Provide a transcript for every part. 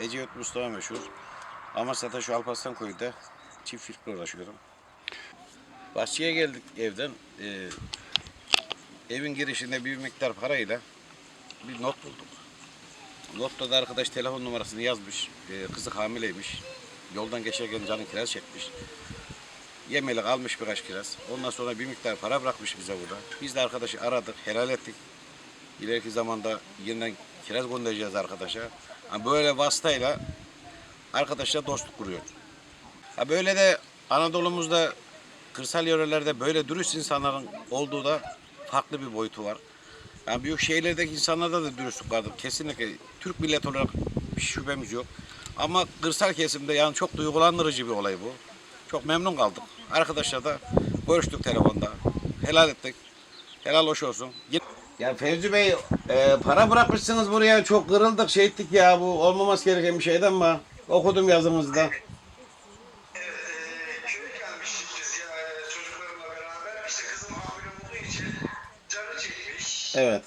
Ecevit Mustafa meşhur. Amasya'da şu Alparslan köyünde çiftlikle uğraşıyorum. Bahçeye geldik evden. Ee, evin girişinde bir miktar parayla bir not bulduk. Notta da arkadaş telefon numarasını yazmış. Ee, kızı hamileymiş. Yoldan geçerken canın kiraz çekmiş. Yemelik almış birkaç kiraz. Ondan sonra bir miktar para bırakmış bize burada. Biz de arkadaşı aradık, helal ettik. İleriki zamanda yeniden kiraz göndereceğiz arkadaşa. Ha böyle vasıtayla arkadaşla dostluk kuruyor. Böyle de Anadolu'muzda kırsal yörelerde böyle dürüst insanların olduğu da farklı bir boyutu var. Yani büyük şehirlerdeki insanlarda da dürüstlük vardır. Kesinlikle Türk milleti olarak bir şüphemiz yok. Ama kırsal kesimde yani çok duygulandırıcı bir olay bu. Çok memnun kaldık. Arkadaşlar da görüştük telefonda. Helal ettik. Helal hoş olsun. Ya Fevzi Bey e, para bırakmışsınız buraya çok kırıldık şey ettik ya bu olmaması gereken bir şeyden mi? Okudum yazınızda. Eee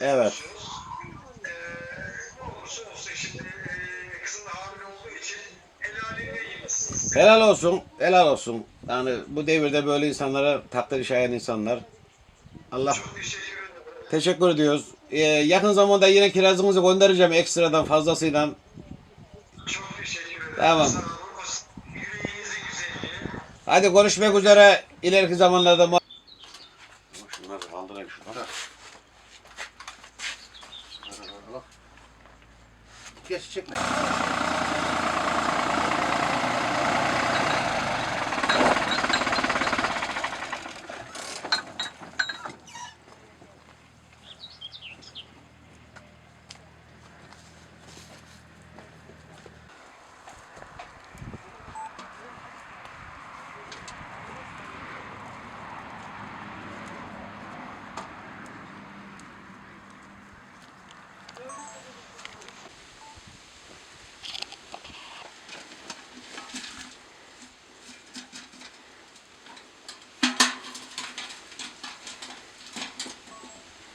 Evet. olsun şimdi. Helal olsun, helal olsun. Yani bu devirde böyle insanlara takdir şayan insanlar. Allah teşekkür ediyoruz. Ee, yakın zamanda yine kirazınızı göndereceğim ekstradan fazlasıyla. Çok. Tamam. Hadi görüşmek üzere ileriki zamanlarda. Geç çekme.